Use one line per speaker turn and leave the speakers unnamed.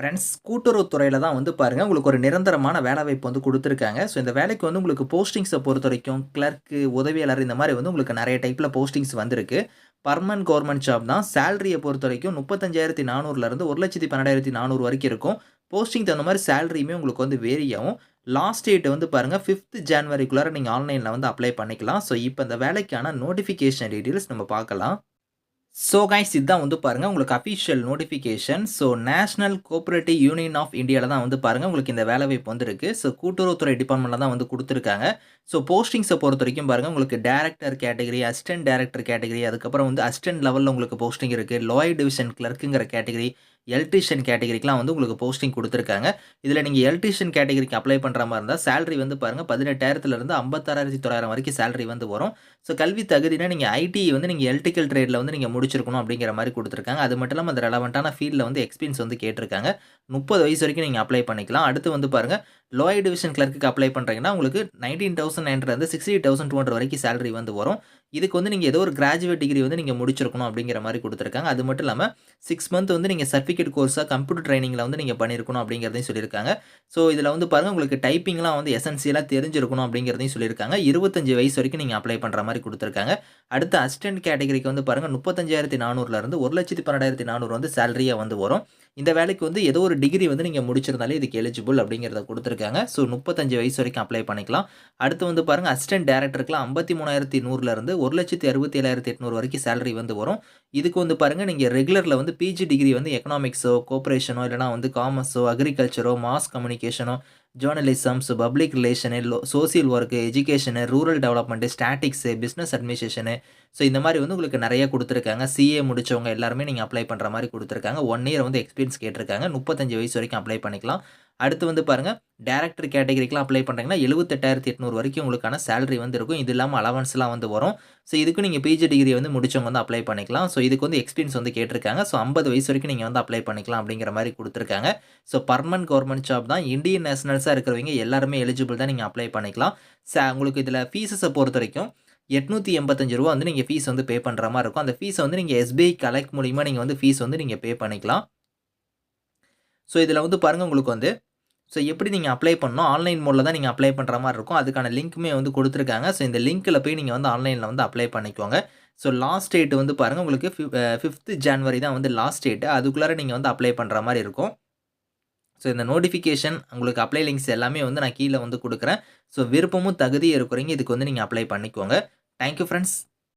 Friends கூட்டுறவுத்துறையில் தான் வந்து பாருங்கள் உங்களுக்கு ஒரு நிரந்தரமான வேலை வாய்ப்பு வந்து கொடுத்துருக்காங்க. ஸோ இந்த வேலைக்கு வந்து உங்களுக்கு போஸ்டிங்ஸை பொறுத்த வரைக்கும் கிளர்க்கு உதவியாளர் இந்த மாதிரி வந்து உங்களுக்கு நிறைய டைப்பில் போஸ்டிங்ஸ் வந்திருக்கு. பர்மனன்ட் கவர்மெண்ட் ஜாப் தான். சேலரியை பொறுத்த வரைக்கும் முப்பத்தஞ்சாயிரத்தி நானூறுலேருந்து ஒரு லட்சத்தி பன்னெண்டாயிரத்தி நானூறு வரைக்கும் இருக்கும். போஸ்டிங் தகுந்த மாதிரி சேலரியுமே உங்களுக்கு வந்து வேரி ஆகும். லாஸ்ட் டேட் வந்து பாருங்கள் ஃபிஃப்த் ஜான்வரிக்குள்ளார நீங்கள் ஆன்லைனில் வந்து அப்ளை பண்ணிக்கலாம். ஸோ இப்போ இந்த வேலைக்கான நோட்டிஃபிகேஷன் டீட்டெயில்ஸ் நம்ம பார்க்கலாம். ஸோ கைஸ் இதுதான் வந்து பாருங்கள் உங்களுக்கு official notification so national cooperative union of இந்தியாவில் தான் வந்து பாருங்கள் உங்களுக்கு இந்த வேலை வாய்ப்பு வந்துருக்கு. ஸோ கூட்டுறவுத்துறை டிபார்ட்மெண்ட்டில் தான் வந்து கொடுத்துருக்காங்க. ஸோ போஸ்டிங்ஸை பொறுத்த வரைக்கும் பாருங்கள் உங்களுக்கு director category assistant director category அதுக்கப்புறம் வந்து அசிஸ்டன்ட் லெவலில் உங்களுக்கு போஸ்டிங் இருக்குது லோயர் டிவிஷன் கிளர்க்குங்கிற கேட்டகரி எலக்ட்ரிஷியன் கேட்டகரிக்கெலாம் வந்து உங்களுக்கு போஸ்டிங் கொடுத்துருக்காங்க. இதில் நீங்கள் எலக்ட்ரிஷியன் கேட்டகரிக்கு அப்ளை பண்ணுற மாதிரி இருந்தால் சேலரி வந்து பாருங்கள் பதினெட்டாயிரத்துலேருந்து ஐம்பத்தாறாயிரத்தி தொள்ளாயிரம் வரைக்கும் சேலரி வந்து வரும். ஸோ கல்வி தகுதினா நீங்கள் ஐடி வந்து நீங்கள் எலக்ட்ரிக்கல் ட்ரேடில் வந்து நீங்கள் முடிச்சிருக்கணும் அப்படிங்கிற மாதிரி கொடுத்துருக்காங்க. அது மட்டும் இல்லாமல் அந்த ரெலவெண்ட்டான ஃபீல்டில் வந்து எக்ஸ்பீரியன்ஸ் வந்து கேட்டிருக்காங்க. முப்பது வயசு வரைக்கும் நீங்கள் அப்ளை பண்ணிக்கலாம். அடுத்து வந்து பாருங்கள் லோயர் டிவிஷன் கிளர்க்கு அப்ளை பண்ணுறீங்கன்னா உங்களுக்கு நைன்டீன் தௌசண்ட் நைன்லேருந்து சிக்ஸ்டி தௌசண்ட் டூ ஹண்ட்ரட் வரைக்கும் சேலரி வந்து வரும். இதுக்கு வந்து நீங்கள் ஏதோ ஒரு கிராஜுவேட் டிகிரி வந்து நீங்கள் முடிச்சிருக்கணும் அப்படிங்கிற மாதிரி கொடுத்துருக்காங்க. அது மட்டும் இல்லாமல் சிக்ஸ் மந்த் வந்து நீங்கள் சர்டிஃபிகேட் கோர்ஸாக கம்ப்யூட்டர் ட்ரைனிங்கில் வந்து நீங்கள் பண்ணியிருக்கணும் அப்படிங்கிறதையும் சொல்லியிருக்காங்க. ஸோ இதில் வந்து பாருங்கள் உங்களுக்கு டைப்பிங்லாம் வந்து எசென்சியலாக தெரிஞ்சிருக்கணும் அப்படிங்கிறதையும் சொல்லியிருக்காங்க. இருபத்தஞ்சு வயசு வரைக்கும் நீங்கள் அப்ளை பண்ணுற மாதிரி கொடுத்துருக்காங்க. அடுத்த அசிஸ்டன்ட் கேட்டகரிக்கு வந்து பாருங்கள் முப்பத்தஞ்சாயிரத்தி நானூறுலேருந்து ஒரு லட்சத்தி பன்னெண்டாயிரத்தி நானூறு வந்து சேலரியாக வந்து வரும். இந்த வேலைக்கு வந்து ஏதோ ஒரு டிகிரி வந்து நீங்கள் முடிச்சிருந்தாலே இதுக்கு எலிஜிபிள் அப்படிங்கிறத கொடுத்துருக்காங்க. ஸோ முப்பத்தஞ்சு வயசு வரைக்கும் அப்ளை பண்ணிக்கலாம். அடுத்து வந்து பாருங்கள் அசிஸ்டன்ட் டேரக்டருக்குலாம் ஐம்பத்தி மூணாயிரத்தி நூறுலேருந்து ஒரு லட்சத்தி அறுபத்தி ஏழாயிரத்தி எட்நூறு வரைக்கும் சேலரி வந்து வரும். இதுக்கு வந்து பாருங்கள் நீங்கள் ரெகுலரில் வந்து பிஜி டிகிரி வந்து எக்கனாமிக்ஸோ கோஆப்ரேஷனோ இல்லைனா வந்து காமர்ஸோ அக்ரிகல்ச்சரோ mass கம்யூனிகேஷனோ journalisms public relation social work education rural development statistics business administration so இந்த மாதிரி வந்து உங்களுக்கு நிறைய கொடுத்துருக்காங்க. சிஏ முடிச்சவங்க எல்லாருமே நீங்கள் அப்ளை பண்ணுற மாதிரி கொடுத்துருக்காங்க. ஒன் இயர் வந்து எக்ஸ்பீரியன்ஸ் கேட்டிருக்காங்க. முப்பத்தஞ்சு வயசு வரைக்கும் அப்ளை பண்ணிக்கலாம். அடுத்து வந்து பாருங்கள் டேரக்டர் கேட்டகரிக்கெலாம் அப்ளை பண்ணுறீங்கன்னா எழுபத்தெட்டாயிரத்தி எட்நூறு வரைக்கும் உங்களுக்கான சேலரி வந்து இருக்கும். இது இல்லாமல் அலவன்ஸ்லாம் வந்து வரும். ஸோ இதுக்கு நீங்கள் பிஜி டிகிரி வந்து முடிச்சவங்க வந்து அப்ளை பண்ணிக்கலாம். ஸோ இதுக்கு வந்து எக்ஸ்பீரியன்ஸ் வந்து கேட்டிருக்காங்க. ஸோ ஐம்பது வயசு வரைக்கும் நீங்கள் வந்து அப்ளை பண்ணிக்கலாம் அப்படிங்கிற மாதிரி கொடுத்துருக்காங்க. ஸோ பர்மனன்ட் கவர்மெண்ட் ஜாப் தான். இந்தியன் நேஷனல்ஸாக இருக்கிறவங்க எல்லாருமே எலிஜிபிள் தான் நீங்கள் அப்ளை பண்ணிக்கலாம். ச உங்களுக்கு இதில் ஃபீஸஸை பொறுத்த வரைக்கும் எட்நூற்றி எண்பத்தஞ்சு ரூபா வந்து நீங்கள் ஃபீஸ் வந்து பே பண்ணுற மாதிரி இருக்கும். அந்த ஃபீஸை வந்து நீங்கள் எஸ்பிஐ கலெக்ட் மூலிமா நீங்கள் வந்து ஃபீஸ் வந்து நீங்கள் பே பண்ணிக்கலாம். ஸோ இதில் வந்து பாருங்கள் உங்களுக்கு வந்து ஸோ எப்படி நீங்கள் அப்ளை பண்ணணும்? ஆன்லைன் மோடில் தான் நீங்கள் அப்ளை பண்ணுற மாதிரி இருக்கும். அதுக்கான லிங்க்குமே வந்து கொடுத்துருக்காங்க. ஸோ இந்த லிங்க்கில் போய் நீங்கள் வந்து ஆன்லைனில் வந்து அப்ளை பண்ணிக்கோங்க. ஸோ லாஸ்ட் டேட் வந்து பாருங்கள் உங்களுக்கு ஃபிஃப்த்து ஜான்வரி தான் வந்து லாஸ்ட் டேட்டு அதுக்குள்ளார நீங்கள் வந்து அப்ளை பண்ணுற மாதிரி இருக்கும். ஸோ இந்த நோட்டிஃபிகேஷன் உங்களுக்கு அப்ளை லிங்க்ஸ் எல்லாமே வந்து நான் கீழே வந்து கொடுக்குறேன். ஸோ விருப்பமும் தகுதியும் இருக்கிறீங்க இதுக்கு வந்து நீங்கள் அப்ளை பண்ணிக்கோங்க. Thank you friends